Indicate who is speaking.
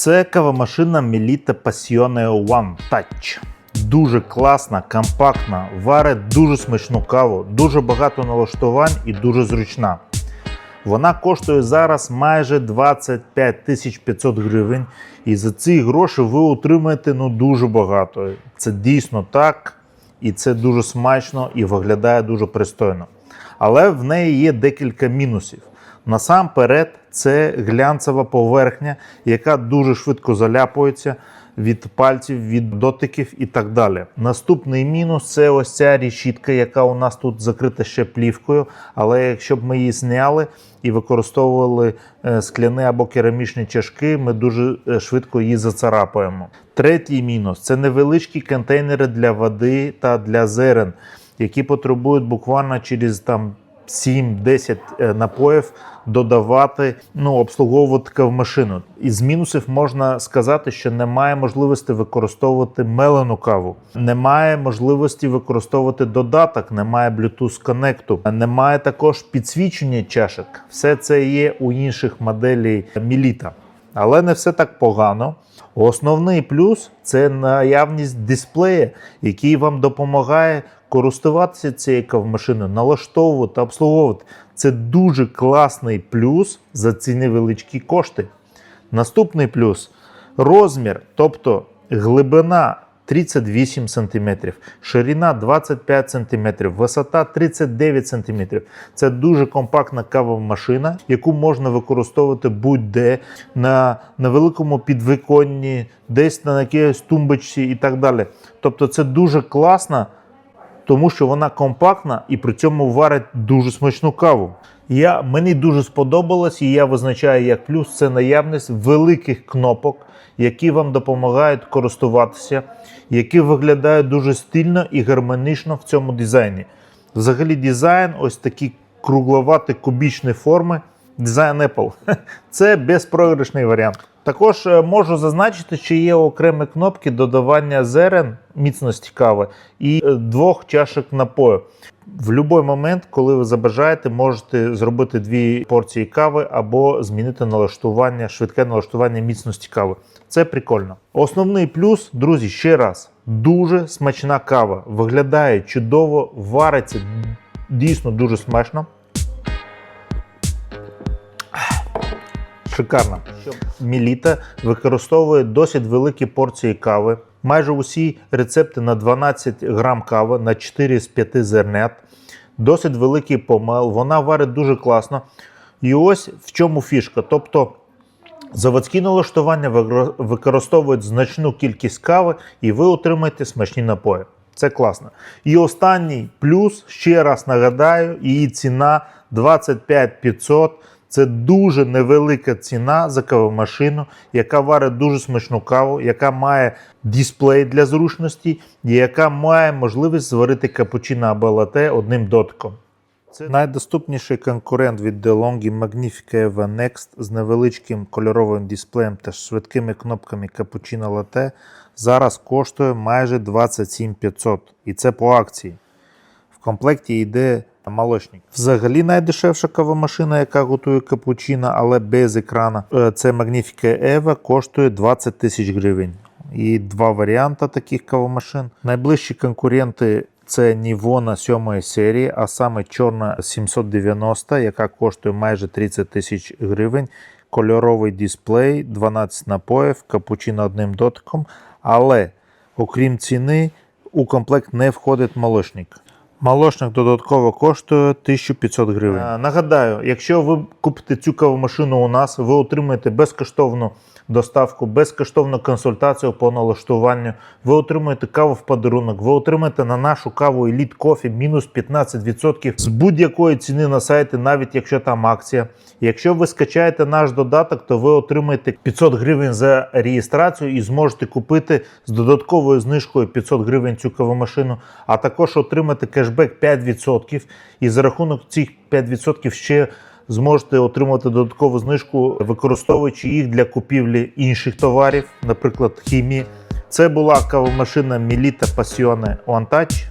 Speaker 1: Це кавомашина Melita Passione One Touch. Дуже класна, компактна, варить дуже смачну каву, дуже багато налаштувань і дуже зручна. Вона коштує зараз майже 25 тисяч 500 гривень. І за ці гроші ви отримаєте ну, дуже багато. Це дійсно так, і це дуже смачно і виглядає дуже пристойно. Але в неї є декілька мінусів. Насамперед, це глянцева поверхня, яка дуже швидко заляпується від пальців, від дотиків і так далі. Наступний мінус це ось ця рішітка, яка у нас тут закрита ще плівкою. Але якщо б ми її зняли і використовували е, скляні або керамічні чашки, ми дуже е, швидко її зацарапаємо. Третій мінус це невеличкі контейнери для води та для зерен, які потребують буквально через там 7-10 е, напоїв додавати, ну, обслуговувати кавомашину. Із мінусів можна сказати, що немає можливості використовувати мелену каву, немає можливості використовувати додаток, немає Bluetooth коннекту, немає також підсвічення чашок. Все це є у інших моделей Міліта. Але не все так погано. Основний плюс це наявність дисплея, який вам допомагає користуватися цією кавмашиною, налаштовувати, обслуговувати. Це дуже класний плюс за ці невеличкі кошти. Наступний плюс розмір, тобто глибина 38 см, ширина 25 см, висота 39 см. Це дуже компактна кавова машина, яку можна використовувати будь-де на, на великому підвиконні, десь на якійсь тумбочці і так далі. Тобто це дуже класно, тому що вона компактна і при цьому варить дуже смачну каву. Я, мені дуже сподобалось, і я визначаю як плюс це наявність великих кнопок, які вам допомагають користуватися, які виглядають дуже стильно і гармонічно в цьому дизайні. Взагалі, дизайн ось такі кругловаті кубічні форми. Дизайн Apple. Це безпрограшний варіант. Також е, можу зазначити, що є окремі кнопки додавання зерен міцності кави і е, двох чашок напою. В будь-який момент, коли ви забажаєте, можете зробити дві порції кави або змінити налаштування, швидке налаштування міцності кави. Це прикольно. Основний плюс, друзі, ще раз, дуже смачна кава. Виглядає чудово, вариться дійсно дуже смачно. Шикарно. Міліта використовує досить великі порції кави. Майже усі рецепти на 12 грам кави на 4 з 5 зернят. Досить великий помел. Вона варить дуже класно. І ось в чому фішка. Тобто заводські налаштування використовують значну кількість кави, і ви отримаєте смачні напої. Це класно. І останній плюс, ще раз нагадаю, її ціна 25 500. Це дуже невелика ціна за кавомашину, яка варить дуже смачну каву, яка має дисплей для зручності, і яка має можливість зварити капучино або лате одним дотиком. Це найдоступніший конкурент від DeLonghi Magnifica Eva Next з невеличким кольоровим дисплеєм та швидкими кнопками Cappuccino Latte зараз коштує майже 27 500 і це по акції. В комплекті йде молочник. Взагалі найдешевша кавомашина, яка готує капучино, але без екрана. е, Це Magnifica Eva, коштує 20 тисяч гривень. І два варіанти таких кавомашин. Найближчі конкуренти це Nivona 7 серії, а саме чорна 790, яка коштує майже 30 тисяч гривень. Кольоровий дисплей, 12 напоїв, капучино одним дотиком. Але окрім ціни, у комплект не входить молочник. Молочник додатково коштує 1500 гривень. Е, Нагадаю, якщо ви купите цю кавомашину у нас, ви отримаєте безкоштовну доставку, безкоштовну консультацію по налаштуванню. Ви отримаєте каву в подарунок, ви отримаєте на нашу каву Elite Coffee мінус 15% з будь-якої ціни на сайті, навіть якщо там акція. Якщо ви скачаєте наш додаток, то ви отримаєте 500 гривень за реєстрацію і зможете купити з додатковою знижкою 500 гривень цю кавомашину, а також отримати кешбек 5%. І за рахунок цих 5% ще зможете отримати додаткову знижку, використовуючи їх для купівлі інших товарів, наприклад, хімії. Це була кавомашина Melita Passione One Touch.